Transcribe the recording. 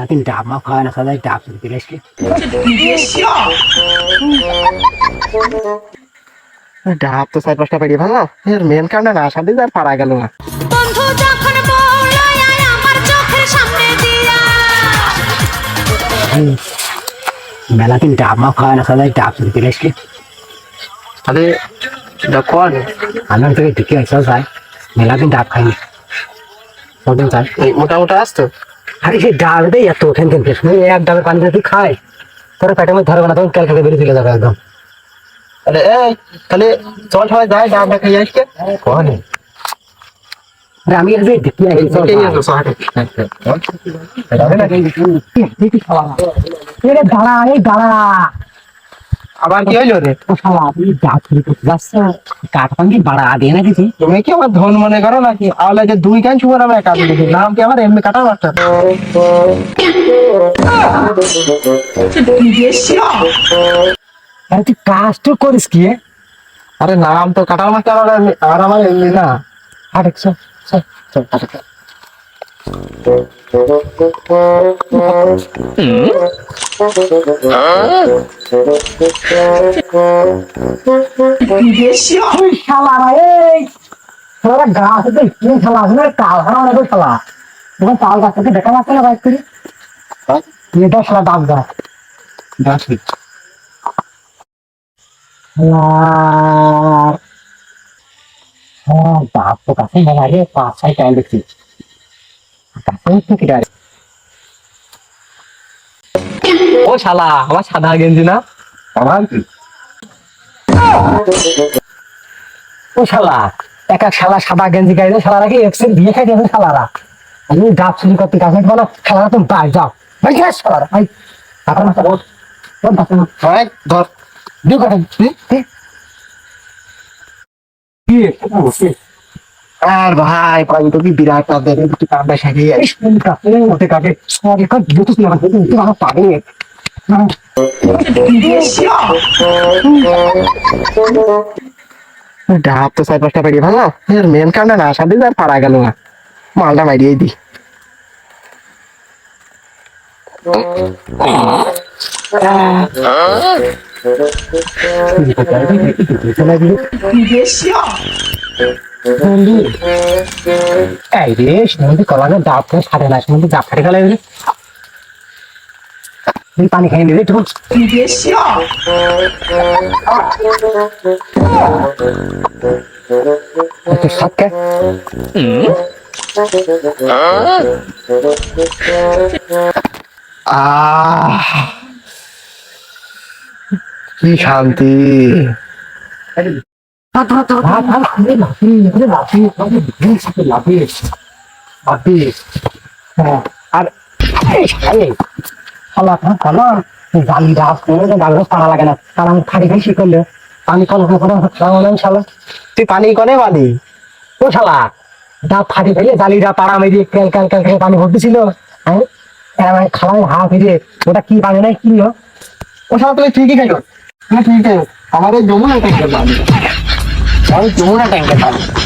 Lakin ডাব খাওয়া না খাওয়া ডাব আসলে ডাব তো চার পাঁচটা পেরিয়ে ভালো এর মেন কারণে না সাথে আর পারা গেল না বন্ধু যখন বউলয় আমার চোখের সামনে দিয়া। মেলা দিন ডাব মা খাওয়া না খাওয়া ডাব শুরু করে আসলে আরে কোন আমার থেকে ঢুকে আসা যায় মেলা দিন ডাব খাইনি কদিন চাই এই মোটা মোটা আসতো আরে সেই ডাব দেয় এত ওঠেন কেন এক ডাবের পানি তুই খায় তোর পেটের মধ্যে ধরবে না তখন ক্যালকাতে বেরিয়ে চলে যাবে একদম। আরে এই তাহলে চল সবাই যাই ডাবটা খেয়ে আসকে কোন আমি এর চল। এরে দাঁড়া এই দাঁড়া। আবার কি হইল রে? ও শালা আপনি ডাব শুরু করতে যাচ্ছ কাঠ পাঙ্গি বাড়া দিয়ে না কিছু তুমি কি আমার ধন মনে করো নাকি? আওলা যে দুই কান শুভ নামে কাজ দেখি। নাম কি আমার? এমনি কাটা মাস্টার আরে তুই কাজ তো করিস কি আরে নাম তো কাটার মাস্টার আর আমার এমনি না। আরে চল চল চল আরে ওই গাছ আছে কি শালা আছে না কাল হারা না ওই তোমার তাল গাছ থেকে দেখা যাচ্ছে না বাইক করে এটা শালা ডাব গাছ তো কাছে রে পাঁচ ছয় টাইম দেখছি। কাছে কি ও শালা আমার সাদা গেঞ্জি না। আমার ও শালা এক এক শালা সাদা গেঞ্জি গাইলে শালারা কি এক্সেল বিয়ে খাই দেবে শালারা? আমি ডাব চুরি করতে কাছে বলো শালারা তুমি বাই যাও। ভাই গেছ শালারা ভাই আপনার মাথা বল ভাই ধর। দিও কথা কি? কি? আর ভাই পাই তো কি বিরাট এই শুন কাছে ওতে কাকে? সরি কাট বুঝছিস না ডাব তো চার পাঁচটা পেরিয়ে ভালো? এর মেন কারণে না, সাথে আর পারা গেল না। মালটা মারিয়ে দি। এই ডাব ছাড়ে না শুনতে ডাব ছাড়ে গেলে তুই পানি খাই নিবি তখন আহ কি শান্তি। আর গাছ পাড়া লাগে না। আমি খাই শিখলে পানি কল করে তুই পানি কনে ফেলে ক্যাল হ্যাঁ? ফিরে ওটা কি হ্যাঁ? আমার এই যমুনা ট্যাঙ্কের পানি। আমি যমুনা ট্যাঙ্কের পানি।